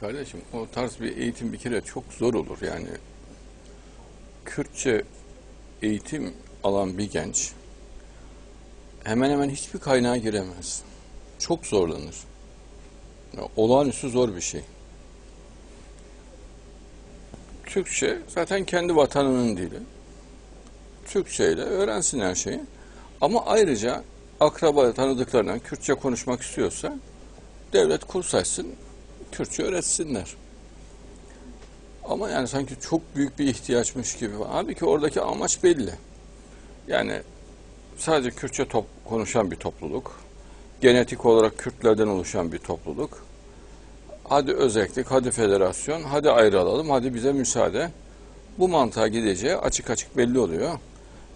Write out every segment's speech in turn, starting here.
Kardeşim o tarz bir eğitim bir kere çok zor olur yani. Kürtçe eğitim alan bir genç hemen hemen hiçbir kaynağa giremez. Çok zorlanır. Ya, olağanüstü zor bir şey. Türkçe zaten kendi vatanının dili. Türkçe ile öğrensin her şeyi. Ama ayrıca akraba tanıdıklarına Kürtçe konuşmak istiyorsa devlet kurs açsın, Kürtçe öğretsinler. Ama yani sanki çok büyük bir ihtiyaçmış gibi. Halbuki oradaki amaç belli. Yani sadece Kürtçe top, konuşan bir topluluk, genetik olarak Kürtlerden oluşan bir topluluk. Hadi özellik, hadi federasyon, hadi ayrılalım, hadi bize müsaade. Bu mantığa gideceği açık açık belli oluyor.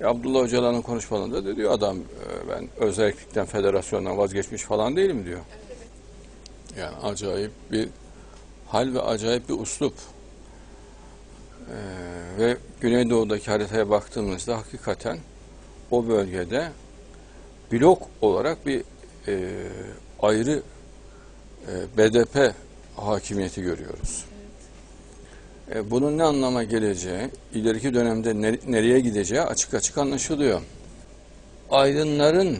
E, Abdullah Öcalan'ın konuşmalarında da diyor adam e, ben özellikten federasyondan vazgeçmiş falan değilim diyor. Yani acayip bir hal ve acayip bir uslup. Ee, ve Güneydoğu'daki haritaya baktığımızda hakikaten o bölgede blok olarak bir e, ayrı e, BDP hakimiyeti görüyoruz. E, bunun ne anlama geleceği, ileriki dönemde ne- nereye gideceği açık açık anlaşılıyor. Aydınların,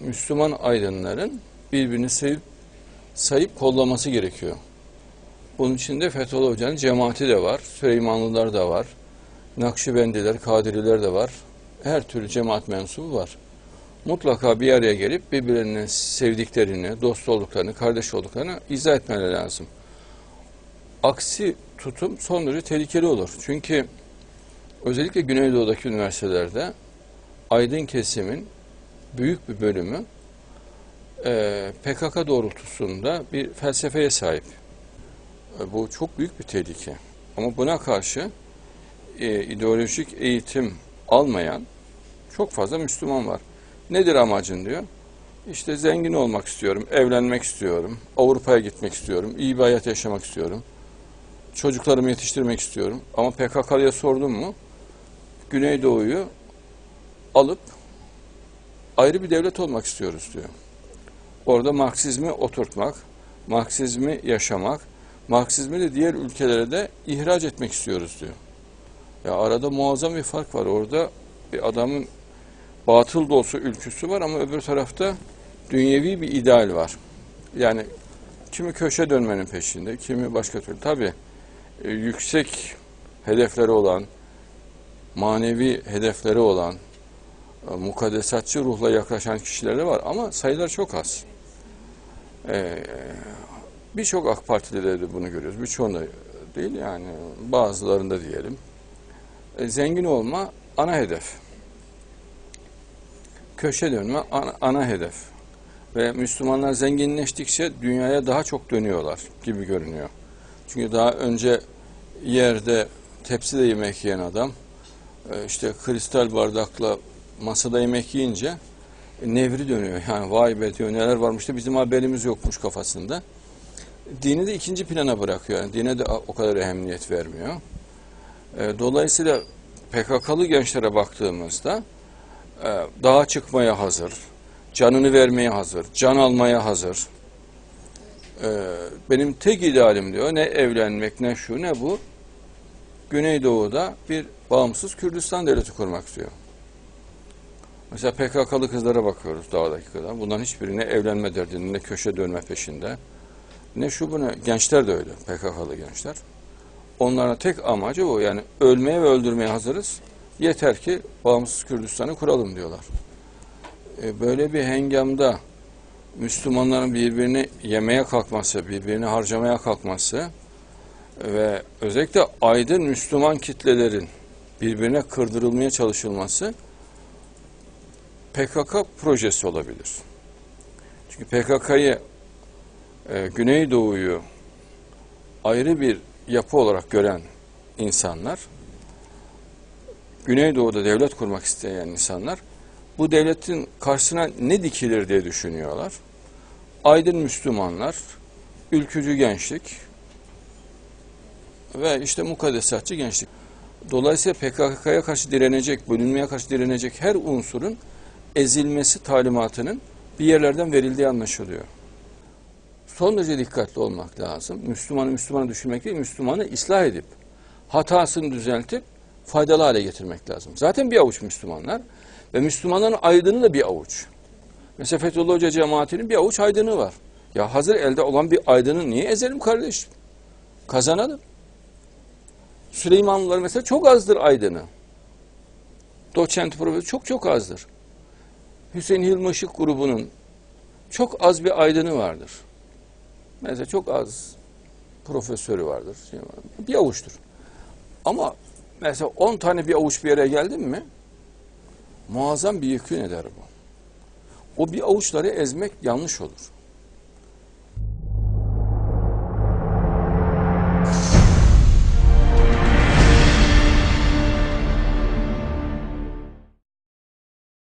Müslüman aydınların birbirini sevip sayıp kollaması gerekiyor. Bunun içinde Fethullah Hoca'nın cemaati de var, Süleymanlılar da var, Nakşibendiler, Kadiriler de var. Her türlü cemaat mensubu var. Mutlaka bir araya gelip birbirlerinin sevdiklerini, dost olduklarını, kardeş olduklarını izah etmeleri lazım. Aksi tutum son derece tehlikeli olur. Çünkü özellikle Güneydoğu'daki üniversitelerde aydın kesimin büyük bir bölümü e, PKK doğrultusunda bir felsefeye sahip. E, bu çok büyük bir tehlike. Ama buna karşı e, ideolojik eğitim almayan çok fazla Müslüman var. Nedir amacın diyor. İşte zengin olmak istiyorum, evlenmek istiyorum, Avrupa'ya gitmek istiyorum, iyi bir hayat yaşamak istiyorum. Çocuklarımı yetiştirmek istiyorum. Ama PKK'ya sordum mu Güneydoğu'yu alıp ayrı bir devlet olmak istiyoruz diyor. Orada Marksizmi oturtmak, Marksizmi yaşamak, Marksizmi de diğer ülkelere de ihraç etmek istiyoruz diyor. Ya arada muazzam bir fark var. Orada bir adamın batıl da olsa ülküsü var ama öbür tarafta dünyevi bir ideal var. Yani kimi köşe dönmenin peşinde, kimi başka türlü. Tabii e, yüksek hedefleri olan, manevi hedefleri olan, mukaddesatçı ruhla yaklaşan kişiler de var ama sayılar çok az. Ee, Birçok AK Partili'de de bunu görüyoruz. Birçoğunda değil yani bazılarında diyelim. E, zengin olma ana hedef. Köşe dönme ana, ana hedef. Ve Müslümanlar zenginleştikçe dünyaya daha çok dönüyorlar gibi görünüyor. Çünkü daha önce yerde tepside yemek yiyen adam e, işte kristal bardakla masada yemek yiyince e, nevri dönüyor. Yani vay be diyor neler varmış da bizim haberimiz yokmuş kafasında. Dini de ikinci plana bırakıyor. Yani dine de o kadar ehemmiyet vermiyor. E, Dolayısıyla PKK'lı gençlere baktığımızda e, dağa çıkmaya hazır, canını vermeye hazır, can almaya hazır. E, Benim tek idealim diyor ne evlenmek ne şu ne bu. Güneydoğu'da bir bağımsız Kürdistan devleti kurmak istiyor. Mesela PKK'lı kızlara bakıyoruz dağdaki kızlar. Bunların hiçbirine evlenme derdinde, köşe dönme peşinde. Ne şu bu ne. Gençler de öyle. PKK'lı gençler. Onların tek amacı bu. Yani ölmeye ve öldürmeye hazırız. Yeter ki bağımsız Kürdistan'ı kuralım diyorlar. E, böyle bir hengamda Müslümanların birbirini yemeye kalkması, birbirini harcamaya kalkması ve özellikle aydın Müslüman kitlelerin birbirine kırdırılmaya çalışılması PKK projesi olabilir. Çünkü PKK'yı e, Güneydoğu'yu ayrı bir yapı olarak gören insanlar, Güneydoğu'da devlet kurmak isteyen insanlar, bu devletin karşısına ne dikilir diye düşünüyorlar. Aydın Müslümanlar, ülkücü gençlik ve işte mukaddesatçı gençlik. Dolayısıyla PKK'ya karşı direnecek, bölünmeye karşı direnecek her unsurun ezilmesi talimatının bir yerlerden verildiği anlaşılıyor. son derece dikkatli olmak lazım. Müslümanı Müslümanı düşünmek değil, Müslümanı ıslah edip, hatasını düzeltip, faydalı hale getirmek lazım. Zaten bir avuç Müslümanlar ve Müslümanların aydını da bir avuç. Mesela Fethullah Hoca cemaatinin bir avuç aydını var. Ya hazır elde olan bir aydını niye ezelim kardeşim? Kazanalım. Süleymanlılar mesela çok azdır aydını. Doçent profesör çok çok azdır. Hüseyin Hilmaşık grubunun çok az bir aydını vardır. Mesela çok az profesörü vardır. Var. Bir avuçtur. Ama mesela 10 tane bir avuç bir yere geldin mi muazzam bir yükün eder bu. O bir avuçları ezmek yanlış olur.